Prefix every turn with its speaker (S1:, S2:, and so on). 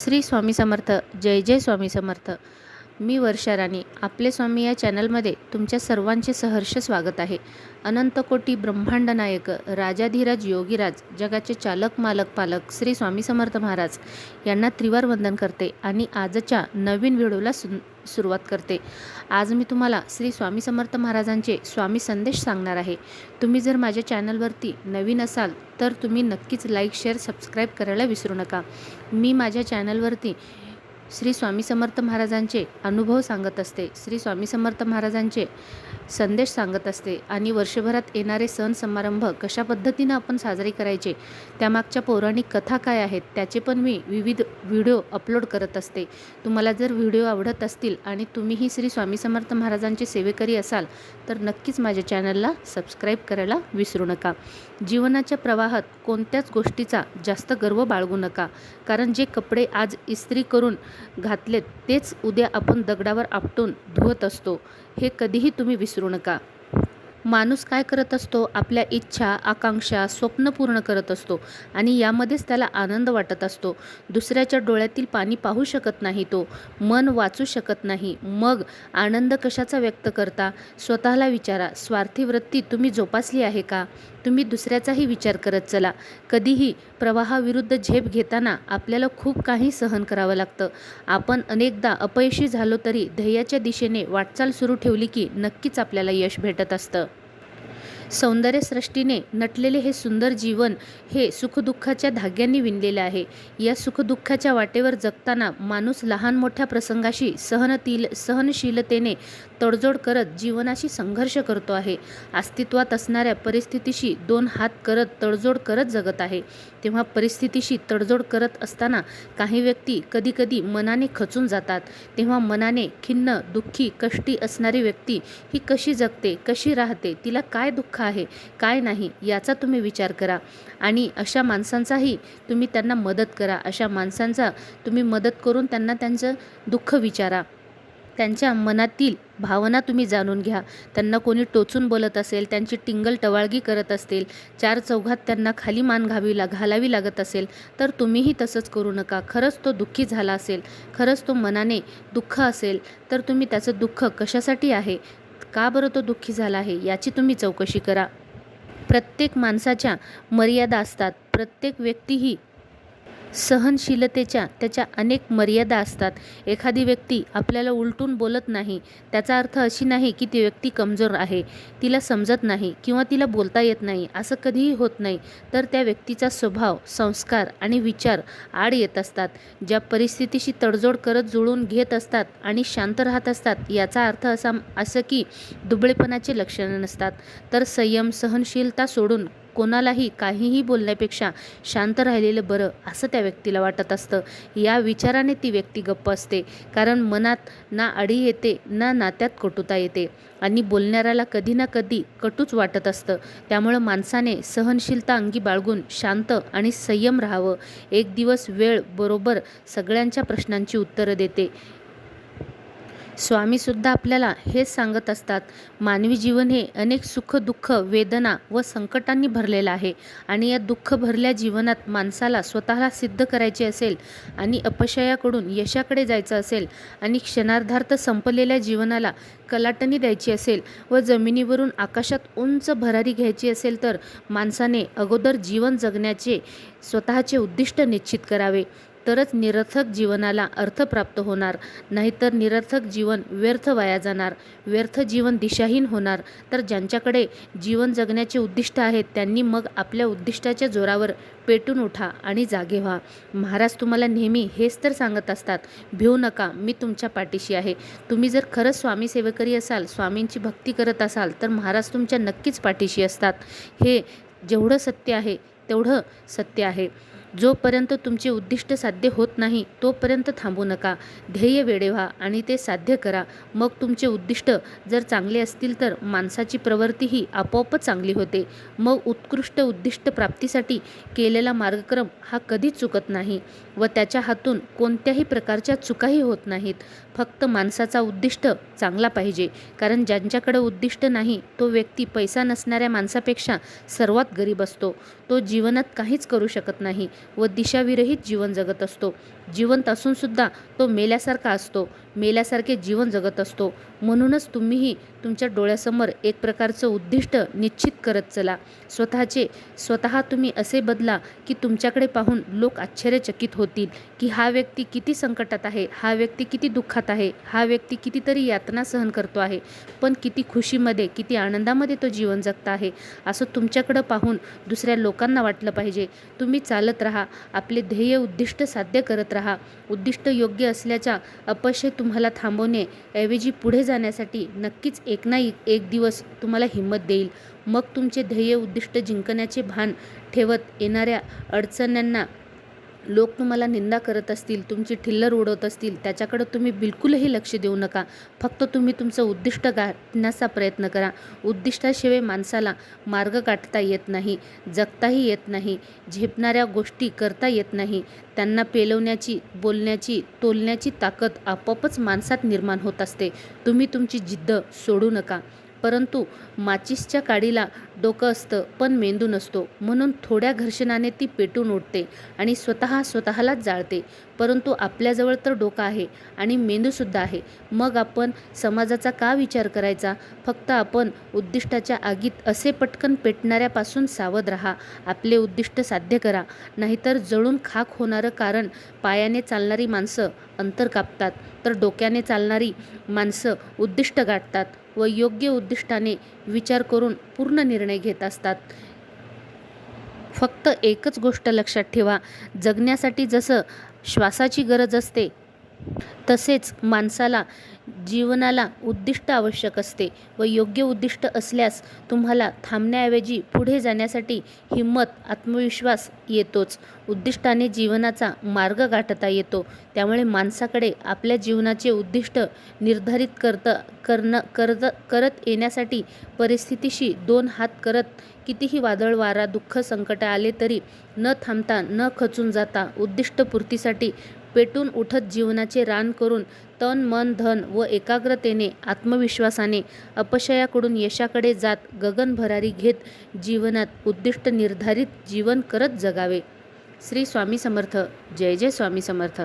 S1: श्री स्वामी समर्थ जय जय स्वामी समर्थ. मी वर्षा राणी आपले स्वामी या चॅनलमध्ये तुमच्या सर्वांचे सहर्ष स्वागत आहे. अनंतकोटी ब्रह्मांड नायक राजाधिराज योगीराज जगाचे चालक मालक पालक श्री स्वामी समर्थ महाराज यांना त्रिवार वंदन करते आणि आजच्या नवीन व्हिडिओला सुन सुरुवात करते. आज मी तुम्हाला श्री स्वामी समर्थ महाराजांचे स्वामी संदेश सांगणार आहे. तुम्ही जर माझ्या चॅनलवरती नवीन असाल तर तुम्ही नक्कीच लाईक शेअर सबस्क्राईब करायला विसरू नका. मी माझ्या चॅनलवरती श्री स्वामी समर्थ महाराजांचे अनुभव सांगत असते. श्री स्वामी समर्थ महाराजांचे संदेश सांगत असते. आणि वर्षभरात येणारे सण समारंभ कशा पद्धतीनं आपण साजरे करायचे? त्यामागच्या पौराणिक कथा काय आहेत? त्याचे पण मी विविध व्हिडिओ अपलोड करत असते. तुम्हाला जर व्हिडिओ आवडत असतील आणि तुम्हीही श्री स्वामी समर्थ महाराजांचे सेवेकरी असाल तर नक्कीच माझ्या चॅनलला सबस्क्राईब करायला विसरू नका. जीवनाच्या प्रवाहात कोणत्याच गोष्टीचा जास्त गर्व बाळगू नका. कारण जे कपडे आज इस्त्री करून घातलेत तेच उद्या आपण दगडावर आपटून धुवत असतो. हे कधीही तुम्ही विसरू नका. माणूस काय करत असतो? आपल्या इच्छा आकांक्षा स्वप्न पूर्ण करत असतो आणि यामध्येच त्याला आनंद वाटत असतो. दुसऱ्याच्या डोळ्यातील पाणी पाहू शकत नाही तो. मन वाचू शकत नाही. मग आनंद कशाचा व्यक्त करता? स्वतःला विचारा स्वार्थी वृत्ती तुम्ही जोपासली आहे का? तुम्ही दुसऱ्याचाही विचार करत चला. कधीही प्रवाहाविरुद्ध झेप घेताना आपल्याला खूप काही सहन करावं लागतं. आपण अनेकदा अपयशी झालो तरी ध्येयाच्या दिशेने वाटचाल सुरू ठेवली की नक्कीच आपल्याला यश भेटत असतं. सौंदर्यसृष्टीने नटलेले हे सुंदर जीवन हे सुखदुःखाच्या धाग्यांनी विणलेले आहे. या सुखदुःखाच्या वाटेवर जगताना माणूस लहान मोठ्या प्रसंगाशी सहनतील सहनशीलतेने तडजोड करत जीवनाशी संघर्ष करतो आहे. अस्तित्वात असणाऱ्या परिस्थितीशी दोन हात करत तडजोड करत जगत आहे. तेव्हा परिस्थितीशी तडजोड करत असताना काही व्यक्ती कधीकधी मनाने खचून जातात. तेव्हा मनाने खिन्न दुःखी कष्टी असणारी व्यक्ती ही कशी जगते कशी राहते तिला काय दुःख आहे काय नाही याचा तुम्ही विचार करा. आणि अशा माणसांचाही तुम्ही त्यांना मदत करा. अशा माणसांचा तुम्ही मदत करून त्यांना त्यांचं दुःख विचारा. त्यांच्या मनातील भावना तुम्ही जाणून घ्या. त्यांना कोणी टोचून बोलत असेल त्यांची टिंगल टवाळगी करत असतील चार चौघात त्यांना खाली मान घावी ला घालावी लागत असेल तर तुम्हीही तसंच करू नका. खरंच तो दुःखी झाला असेल खरंच तो मनाने दुःख असेल तर तुम्ही त्याचं दुःख कशासाठी आहे? का बरं तो दुःखी झाला आहे याची तुम्ही चौकशी करा. प्रत्येक माणसाच्या मर्यादा असतात. प्रत्येक व्यक्ती ही सहनशीलतेच्या त्याच्या अनेक मर्यादा असतात. एखादी व्यक्ती आपल्याला उलटून बोलत नाही त्याचा अर्थ अशी नाही की ती व्यक्ती कमजोर आहे तिला समजत नाही किंवा तिला बोलता येत नाही असं कधीही होत नाही. तर त्या व्यक्तीचा स्वभाव संस्कार आणि विचार आड येत असतात. ज्या परिस्थितीशी तडजोड करत जुळून घेत असतात आणि शांत राहत असतात याचा अर्थ असा असं की दुबळेपणाचे लक्षणं नसतात. तर संयम सहनशीलता सोडून कोणालाही काहीही बोलण्यापेक्षा शांत राहिलेलं बरं असं त्या व्यक्तीला वाटत असतं. या विचाराने ती व्यक्ती गप्प असते. कारण मनात ना अडी येते ना नात्यात कटुता येते. आणि बोलणाऱ्याला कधी ना कधी कटूच वाटत असतं. त्यामुळं माणसाने सहनशीलता अंगी बाळगून शांत आणि संयम राहावं. एक दिवस वेळ बरोबर सगळ्यांच्या प्रश्नांची उत्तरं देते. स्वामीसुद्धा आपल्याला हेच सांगत असतात मानवी जीवन हे अनेक सुख दुःख वेदना व संकटांनी भरलेलं आहे आणि या दुःख भरल्या जीवनात माणसाला स्वतःला सिद्ध करायचे असेल आणि अपशयाकडून यशाकडे जायचं असेल आणि क्षणार्धार्थ संपलेल्या जीवनाला कलाटणी द्यायची असेल व जमिनीवरून आकाशात उंच भरारी घ्यायची असेल तर माणसाने अगोदर जीवन जगण्याचे स्वतःचे उद्दिष्ट निश्चित करावे. तरच निरर्थक जीवनाला अर्थ प्राप्त होणार. नाहीतर निरर्थक जीवन व्यर्थ वाया जाणार. व्यर्थ जीवन दिशाहीन होणार. तर ज्यांच्याकडे जीवन जगण्याचे उद्दिष्ट आहेत त्यांनी मग आपल्या उद्दिष्टाच्या जोरावर पेटून उठा आणि जागे व्हा. महाराज तुम्हाला नेहमी हेच तर सांगत असतात भिवू नका मी तुमच्या पाठीशी आहे. तुम्ही जर खरंच स्वामी सेवेकरी असाल स्वामींची भक्ती करत असाल तर महाराज तुमच्या नक्कीच पाठीशी असतात. हे जेवढं सत्य आहे तेवढं सत्य आहे. जोपर्यंत तुमचे उद्दिष्ट साध्य होत नाही तोपर्यंत थांबू नका. ध्येय वेळे व्हा आणि ते साध्य करा. मग तुमचे उद्दिष्ट जर चांगले असतील तर माणसाची प्रवृत्तीही आपोआपच चांगली होते. मग उत्कृष्ट उद्दिष्ट प्राप्तीसाठी केलेला मार्गक्रम हा कधीच चुकत नाही व त्याच्या हातून कोणत्याही प्रकारच्या चुकाही होत नाहीत. फक्त माणसाचा उद्दिष्ट चांगला पाहिजे. कारण ज्यांच्याकडे उद्दिष्ट नाही तो व्यक्ती पैसा नसणाऱ्या माणसापेक्षा सर्वात गरीब असतो. तो जीवनात काहीच करू शकत नाही. व दिशाविरहित जीवन जगत असतो. जिवंत असूनसुद्धा तो मेल्यासारखा असतो. मेल्यासारखे जीवन जगत असतो. म्हणूनच तुम्हीही तुमच्या डोळ्यासमोर एक प्रकारचं उद्दिष्ट निश्चित करत चला. स्वतःचे स्वतः तुम्ही असे बदला की तुमच्याकडे पाहून लोक आश्चर्यचकित होतील की हा व्यक्ती किती संकटात आहे हा व्यक्ती किती दुःखात आहे हा व्यक्ती कितीतरी यातना सहन करतो आहे पण किती खुशीमध्ये किती आनंदामध्ये तो जीवन जगता आहे असं तुमच्याकडं पाहून दुसऱ्या लोकांना वाटलं पाहिजे. तुम्ही चालत राहा आपले ध्येय उद्दिष्ट साध्य करत राहा. उद्दिष्ट योग्य असल्याच्या अपयश तुम्हाला थांबवण्याऐवजी पुढे जाण्यासाठी नक्कीच एक ना एक दिवस तुम्हाला हिंमत देईल. मग तुमचे ध्येय उद्दिष्ट जिंकण्याचे भान ठेवत येणाऱ्या अडचण्यांना लोक तुम्हाला निंदा करत असतील तुमची ठिल्लर उडवत असतील त्याच्याकडं तुम्ही बिलकुलही लक्ष देऊ नका. फक्त तुम्ही तुमचं उद्दिष्ट गाठण्याचा प्रयत्न करा. उद्दिष्टाशिवाय माणसाला मार्ग गाठता येत नाही जगताही येत नाही झेपणाऱ्या गोष्टी करता येत नाही. त्यांना पेलवण्याची बोलण्याची तोलण्याची ताकद आपोआपच माणसात निर्माण होत असते. तुम्ही तुमची जिद्द सोडू नका. परंतु माचीसच्या काडीला डोकं असतं पण मेंदू नसतो. म्हणून थोड्या घर्षणाने ती पेटून उठते आणि स्वतः स्वतःलाच जाळते. परंतु आपल्याजवळ तर डोकं आहे आणि मेंदूसुद्धा आहे. मग आपण समाजाचा का विचार करायचा? फक्त आपण उद्दिष्टाच्या आगीत असे पटकन पेटणाऱ्यापासून सावध राहा. आपले उद्दिष्ट साध्य करा. नाहीतर जळून खाक होणारं कारण पायाने चालणारी माणसं अंतर कापतात. तर डोक्याने चालणारी माणसं उद्दिष्ट गाठतात. व योग्य उद्दिष्टाने विचार करून पूर्ण निर्णय घेत असतात. फक्त एकच गोष्ट लक्षात ठेवा जगण्यासाठी जसं श्वासाची गरज असते तसेच माणसाला जीवनाला उद्दिष्ट आवश्यक असते व योग्य उद्दिष्ट असल्यास तुम्हाला थांबण्याऐवजी पुढे जाण्यासाठी हिंमत आत्मविश्वास येतोच. उद्दिष्टाने जीवनाचा मार्ग गाठता येतो. त्यामुळे माणसाकडे आपल्या जीवनाचे उद्दिष्ट निर्धारित करतं करणं करत करत येण्यासाठी परिस्थितीशी दोन हात करत कितीही वादळ वारा दुःख संकट आले तरी न थांबता न खचून जाता उद्दिष्टपूर्तीसाठी पेटून उठत जीवनाचे रान करून तन मन धन व एकाग्रतेने आत्मविश्वासाने अपशयाकडून यशाकडे जात गगन भरारी घेत जीवनात उद्दिष्ट निर्धारित जीवन करत जगावे. श्री स्वामी समर्थ. जय जय स्वामी समर्थ.